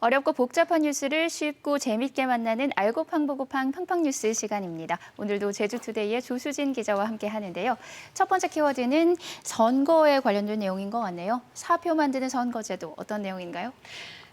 어렵고 복잡한 뉴스를 쉽고 재밌게 만나는 알고팡 보고팡 팡팡 뉴스 시간입니다. 오늘도 제주투데이의 조수진 기자와 함께 하는데요. 첫 번째 키워드는 선거에 관련된 내용인 것 같네요. 사표 만드는 선거제도 어떤 내용인가요?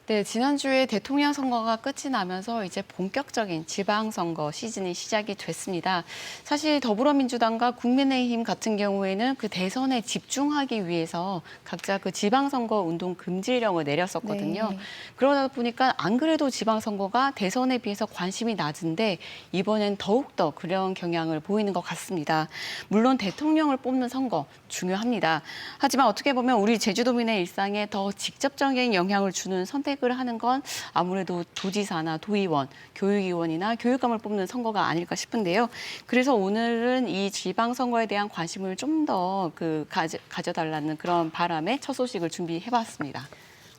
네, 지난주에 대통령 선거가 끝이 나면서 이제 본격적인 지방선거 시즌이 시작이 됐습니다. 사실 더불어민주당과 국민의힘 같은 경우에는 그 대선에 집중하기 위해서 각자 그 지방선거 운동 금지령을 내렸었거든요. 네. 그러다 보니까 안 그래도 지방선거가 대선에 비해서 관심이 낮은데 이번엔 더욱더 그런 경향을 보이는 것 같습니다. 물론 대통령을 뽑는 선거 중요합니다. 하지만 어떻게 보면 우리 제주도민의 일상에 더 직접적인 영향을 주는 선택 을 하는 건 아무래도 도지사나 도의원, 교육위원이나 교육감을 뽑는 선거가 아닐까 싶은데요. 그래서 오늘은 이 지방선거에 대한 관심을 좀 더 그 가져달라는 그런 바람에 첫 소식을 준비해봤습니다.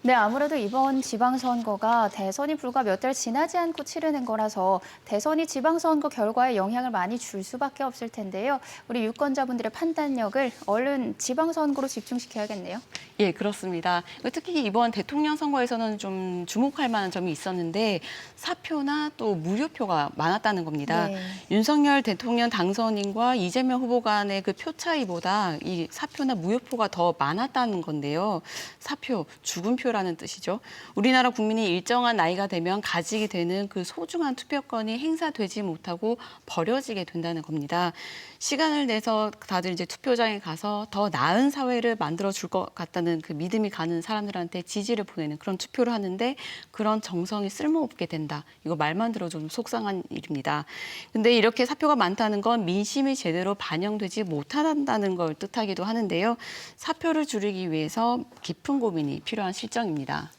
네, 아무래도 이번 지방선거가 대선이 불과 몇 달 지나지 않고 치르는 거라서 대선이 지방선거 결과에 영향을 많이 줄 수밖에 없을 텐데요. 우리 유권자분들의 판단력을 얼른 지방선거로 집중시켜야겠네요. 예, 그렇습니다. 특히 이번 대통령 선거에서는 좀 주목할 만한 점이 있었는데 사표나 또 무효표가 많았다는 겁니다. 네. 윤석열 대통령 당선인과 이재명 후보 간의 그 표 차이보다 이 사표나 무효표가 더 많았다는 건데요. 사표, 죽은 표 라는 뜻이죠. 우리나라 국민이 일정한 나이가 되면 가지게 되는 그 소중한 투표권이 행사되지 못하고 버려지게 된다는 겁니다. 시간을 내서 다들 이제 투표장에 가서 더 나은 사회를 만들어 줄 것 같다는 그 믿음이 가는 사람들한테 지지를 보내는 그런 투표를 하는데 그런 정성이 쓸모없게 된다. 이거 말만 들어도 좀 속상한 일입니다. 근데 이렇게 사표가 많다는 건 민심이 제대로 반영되지 못한다는 걸 뜻하기도 하는데요. 사표를 줄이기 위해서 깊은 고민이 필요한 실정 입니다.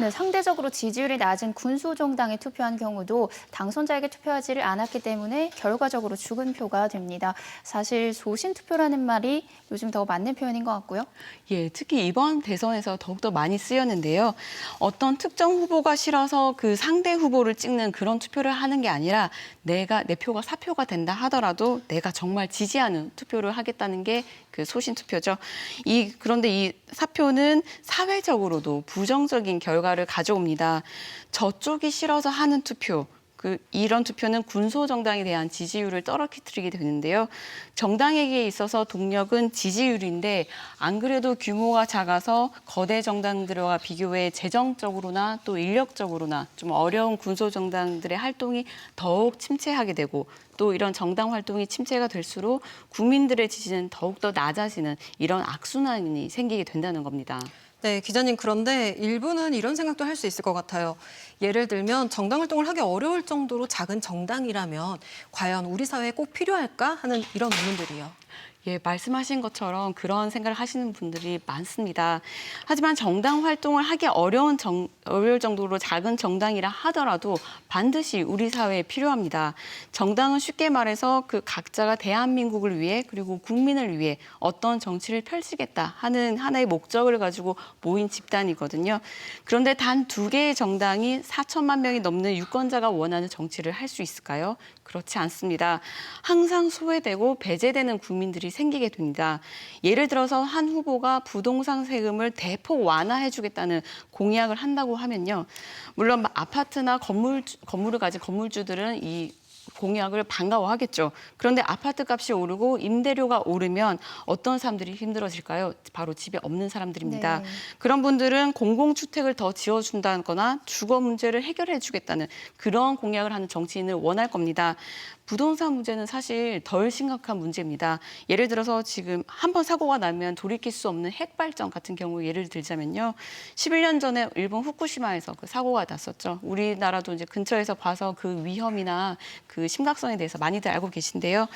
네, 상대적으로 지지율이 낮은 군소 정당에 투표한 경우도 당선자에게 투표하지를 않았기 때문에 결과적으로 죽은 표가 됩니다. 사실 소신 투표라는 말이 요즘 더 맞는 표현인 것 같고요. 예, 특히 이번 대선에서 더욱더 많이 쓰였는데요. 어떤 특정 후보가 싫어서 그 상대 후보를 찍는 그런 투표를 하는 게 아니라 내가 내 표가 사표가 된다 하더라도 내가 정말 지지하는 투표를 하겠다는 게 그 소신 투표죠. 이 그런데 이 사표는 사회적으로도 부정적인 결 과를 가져옵니다. 저쪽이 싫어서 하는 투표 그 이런 투표는 군소 정당에 대한 지지율을 떨어뜨리게 되는데요. 정당에게 있어서 동력은 지지율인데 안 그래도 규모가 작아서 거대 정당들과 비교해 재정적으로나 또 인력적으로나 좀 어려운 군소 정당들의 활동이 더욱 침체하게 되고 또 이런 정당 활동이 침체가 될수록 국민들의 지지는 더욱더 낮아지는 이런 악순환이 생기게 된다는 겁니다. 네, 기자님 그런데 일부는 이런 생각도 할 수 있을 것 같아요. 예를 들면 정당 활동을 하기 어려울 정도로 작은 정당이라면 과연 우리 사회에 꼭 필요할까 하는 이런 의문들이요. 예, 말씀하신 것처럼 그런 생각을 하시는 분들이 많습니다. 하지만 정당 활동을 하기 어려운 정, 어려울 정도로 작은 정당이라 하더라도 반드시 우리 사회에 필요합니다. 정당은 쉽게 말해서 그 각자가 대한민국을 위해 그리고 국민을 위해 어떤 정치를 펼치겠다 하는 하나의 목적을 가지고 모인 집단이거든요. 그런데 단 두 개의 정당이 4천만 명이 넘는 유권자가 원하는 정치를 할 수 있을까요? 그렇지 않습니다. 항상 소외되고 배제되는 국민들이 생기게 됩니다. 예를 들어서 한 후보가 부동산 세금을 대폭 완화해주겠다는 공약을 한다고 하면요. 물론 아파트나 건물 건물을 가진 건물주들은 이 공약을 반가워하겠죠. 그런데 아파트 값이 오르고 임대료가 오르면 어떤 사람들이 힘들어질까요? 바로 집에 없는 사람들입니다. 네. 그런 분들은 공공주택을 더 지어준다거나 주거 문제를 해결해 주겠다는 그런 공약을 하는 정치인을 원할 겁니다. 부동산 문제는 사실 덜 심각한 문제입니다. 예를 들어서 지금 한 번 사고가 나면 돌이킬 수 없는 핵발전 같은 경우 예를 들자면요. 11년 전에 일본 후쿠시마에서 그 사고가 났었죠. 우리나라도 이제 근처에서 봐서 그 위험이나 그 심각성에 대해서 많이들 알고 계신데요.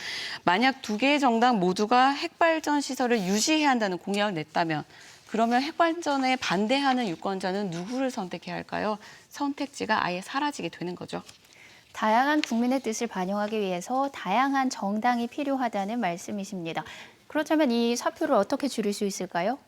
만약 두 개의 정당 모두가 핵발전 시설을 유지해야 한다는 공약을 냈다면 그러면 핵발전에 반대하는 유권자는 누구를 선택해야 할까요? 선택지가 아예 사라지게 되는 거죠. 다양한 국민의 뜻을 반영하기 위해서 다양한 정당이 필요하다는 말씀이십니다. 그렇다면 이 사표를 어떻게 줄일 수 있을까요?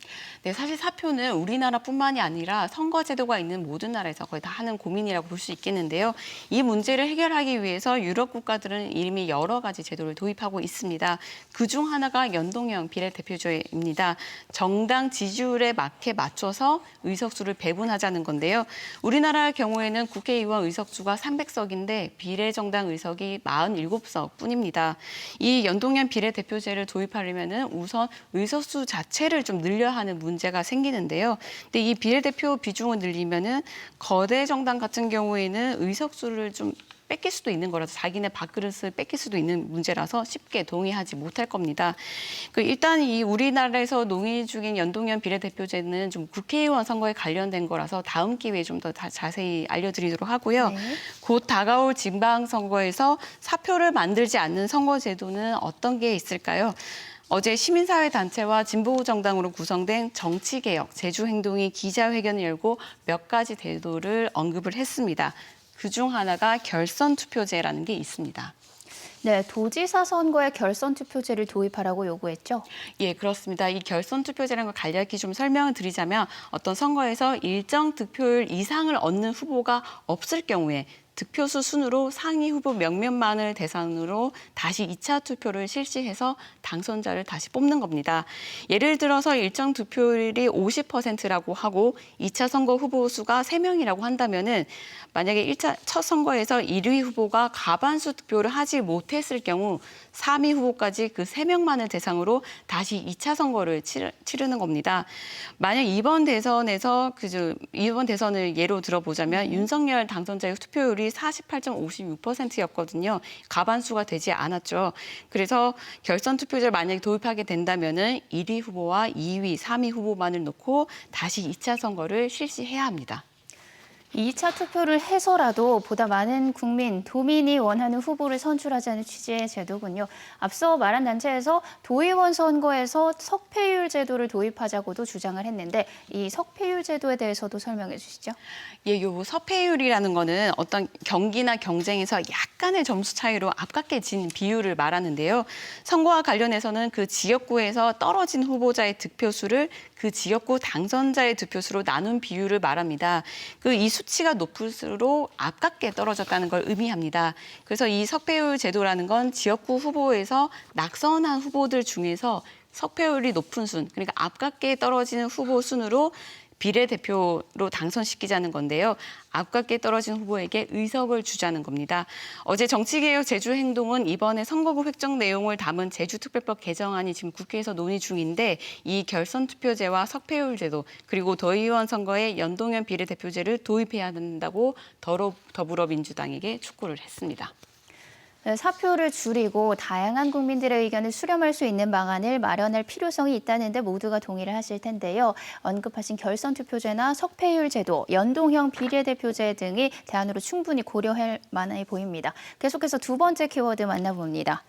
네, 사실 사표는 우리나라뿐만이 아니라 선거 제도가 있는 모든 나라에서 거의 다 하는 고민이라고 볼 수 있겠는데요. 이 문제를 해결하기 위해서 유럽 국가들은 이미 여러 가지 제도를 도입하고 있습니다. 그중 하나가 연동형 비례대표제입니다. 정당 지지율에 맞게 맞춰서 의석수를 배분하자는 건데요. 우리나라 경우에는 국회의원 의석수가 300석인데 비례정당 의석이 47석 뿐입니다. 이 연동형 비례대표제를 도입하려면 은 우선 의석수 자체를 좀 늘려야 하는 문제가 생기는데요. 근데 이 비례대표 비중을 늘리면은 거대 정당 같은 경우에는 의석수를 좀 뺏길 수도 있는 거라서 자기네 밥그릇을 뺏길 수도 있는 문제라서 쉽게 동의하지 못할 겁니다. 그 일단 이 우리나라에서 논의 중인 연동형 비례대표제는 좀 국회의원 선거에 관련된 거라서 다음 기회에 좀 더 자세히 알려드리도록 하고요. 네. 곧 다가올 지방선거에서 사표를 만들지 않는 선거제도는 어떤 게 있을까요? 어제 시민사회단체와 진보정당으로 구성된 정치개혁, 제주행동이 기자회견을 열고 몇 가지 제도를 언급을 했습니다. 그중 하나가 결선 투표제라는 게 있습니다. 네, 도지사 선거에 결선 투표제를 도입하라고 요구했죠. 예, 그렇습니다. 이 결선 투표제라는 걸 간략히 좀 설명을 드리자면 어떤 선거에서 일정 득표율 이상을 얻는 후보가 없을 경우에 득표수 순으로 상위 후보 몇몇만을 대상으로 다시 2차 투표를 실시해서 당선자를 다시 뽑는 겁니다. 예를 들어서 일정 득표율이 50%라고 하고 2차 선거 후보 수가 3명이라고 한다면은 만약에 1차 첫 선거에서 1위 후보가 과반수 득표를 하지 못했을 경우 3위 후보까지 그 3명만을 대상으로 다시 2차 선거를 치르, 치르는 겁니다. 만약 이번 대선에서 그저 이번 대선을 예로 들어보자면 윤석열 당선자의 투표율이 48.56%였거든요. 과반수가 되지 않았죠. 그래서 결선 투표제를 만약에 도입하게 된다면은 1위 후보와 2위, 3위 후보만을 놓고 다시 2차 선거를 실시해야 합니다. 2차 투표를 해서라도 보다 많은 국민, 도민이 원하는 후보를 선출하자는 취지의 제도군요. 앞서 말한 단체에서 도의원 선거에서 석패율 제도를 도입하자고도 주장을 했는데 이 석패율 제도에 대해서도 설명해 주시죠. 예, 요 서패율이라는 거는 어떤 경기나 경쟁에서 약간의 점수 차이로 아깝게 진 비율을 말하는데요. 선거와 관련해서는 그 지역구에서 떨어진 후보자의 득표수를 그 지역구 당선자의 득표수로 나눈 비율을 말합니다. 그 이 수치가 높을수록 아깝게 떨어졌다는 걸 의미합니다. 그래서 이 석패율 제도라는 건 지역구 후보에서 낙선한 후보들 중에서 석패율이 높은 순, 그러니까 아깝게 떨어지는 후보 순으로 비례대표로 당선시키자는 건데요. 아깝게 떨어진 후보에게 의석을 주자는 겁니다. 어제 정치개혁 제주행동은 이번에 선거구 획정 내용을 담은 제주특별법 개정안이 지금 국회에서 논의 중인데 이 결선투표제와 석패율제도 그리고 도의원 선거에 연동형 비례대표제를 도입해야 더러, 더불어민주당에게 촉구를 했습니다. 네, 사표를 줄이고 다양한 국민들의 의견을 수렴할 수 있는 방안을 마련할 필요성이 있다는데 모두가 동의를 하실 텐데요. 언급하신 결선 투표제나 석패율 제도, 연동형 비례대표제 등이 대안으로 충분히 고려할 만해 보입니다. 계속해서 두 번째 키워드 만나봅니다.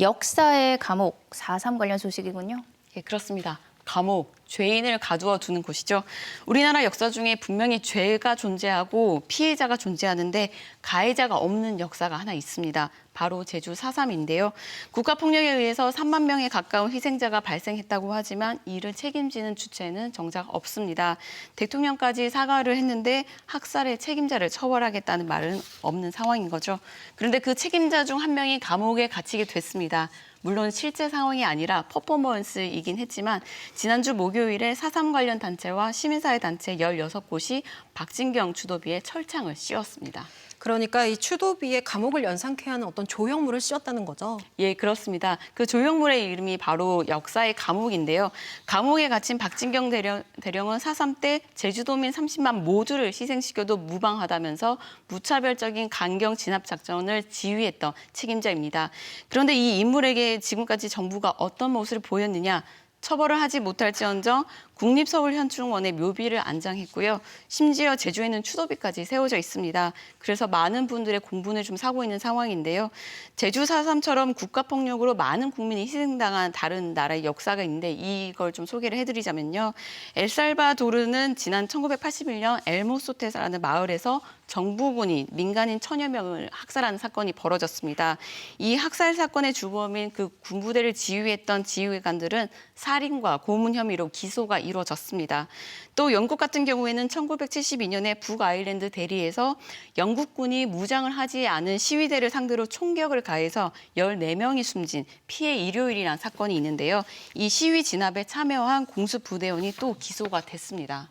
역사의 감옥 4.3 관련 소식이군요. 예, 그렇습니다. 감옥, 죄인을 가두어 두는 곳이죠. 우리나라 역사 중에 분명히 죄가 존재하고 피해자가 존재하는데 가해자가 없는 역사가 하나 있습니다. 바로 제주 4.3인데요. 국가폭력에 의해서 3만 명에 가까운 희생자가 발생했다고 하지만 이를 책임지는 주체는 정작 없습니다. 대통령까지 사과를 했는데 학살의 책임자를 처벌하겠다는 말은 없는 상황인 거죠. 그런데 그 책임자 중 한 명이 감옥에 갇히게 됐습니다. 물론 실제 상황이 아니라 퍼포먼스이긴 했지만 지난주 목요일에 4.3 관련 단체와 시민사회 단체 16곳이 박진경 주도비에 철창을 씌웠습니다. 그러니까 이 추도비에 감옥을 연상케 하는 어떤 조형물을 씌웠다는 거죠. 예, 그렇습니다. 그 조형물의 이름이 바로 역사의 감옥인데요. 감옥에 갇힌 박진경 대령, 대령은 4.3때 제주도민 30만 모두를 희생시켜도 무방하다면서 무차별적인 강경 진압 작전을 지휘했던 책임자입니다. 그런데 이 인물에게 지금까지 정부가 어떤 모습을 보였느냐? 처벌을 하지 못할지언정 국립서울현충원에 묘비를 안장했고요. 심지어 제주에는 추도비까지 세워져 있습니다. 그래서 많은 분들의 공분을 좀 사고 있는 상황인데요. 제주 4.3처럼 국가폭력으로 많은 국민이 희생당한 다른 나라의 역사가 있는데 이걸 좀 소개를 해드리자면요. 엘살바도르는 지난 1981년 엘모소테라는 마을에서 정부군이 민간인 천여 명을 학살하는 사건이 벌어졌습니다. 이 학살 사건의 주범인 그 군부대를 지휘했던 지휘관들은 살인과 고문 혐의로 기소가 이루어졌습니다. 또 영국 같은 경우에는 1972년에 북아일랜드 대리에서 영국군이 무장을 하지 않은 시위대를 상대로 총격을 가해서 14명이 숨진 피해 일요일이라는 사건이 있는데요. 이 시위 진압에 참여한 공수 부대원이 또 기소가 됐습니다.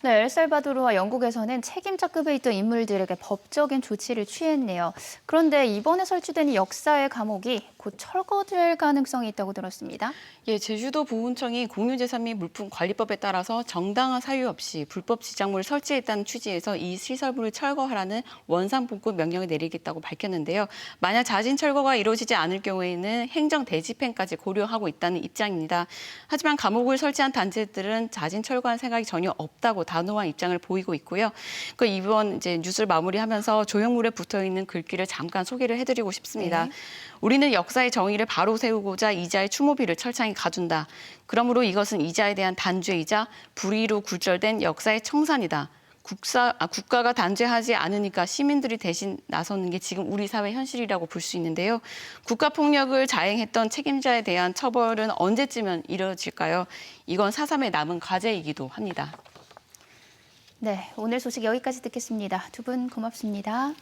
네, 엘살바도르와 영국에서는 책임자급에 있던 인물들에게 법적인 조치를 취했네요. 그런데 이번에 설치된 이 역사의 감옥이 곧 철거될 가능성이 있다고 들었습니다. 예, 제주도 보훈청이 공유재산 및 물품 관리법에 따라서 정당한 사유 없이 불법 지작물을 설치했다는 취지에서 이 시설물을 철거하라는 원상복구 명령을 내리겠다고 밝혔는데요. 만약 자진 철거가 이루어지지 않을 경우에는 행정 대집행까지 고려하고 있다는 입장입니다. 하지만 감옥을 설치한 단체들은 자진 철거할 생각이 전혀 없다고 단호한 입장을 보이고 있고요. 그 이번 이제 뉴스를 마무리하면서 조형물에 붙어 있는 글귀를 잠깐 소개를 해드리고 싶습니다. 네. 우리는 역 사의 정의를 바로 세우고자 이자의 추모비를 철창에 가둔다. 그러므로 이것은 이자에 대한 단죄이자 불의로 굴절된 역사의 청산이다. 국사, 아, 국가가 단죄하지 않으니까 시민들이 대신 나서는 게 지금 우리 사회 현실이라고 볼 수 있는데요. 국가 폭력을 자행했던 책임자에 대한 처벌은 언제쯤은 이루어질까요? 이건 사삼의 남은 과제이기도 합니다. 네, 오늘 소식 여기까지 듣겠습니다. 두 분 고맙습니다.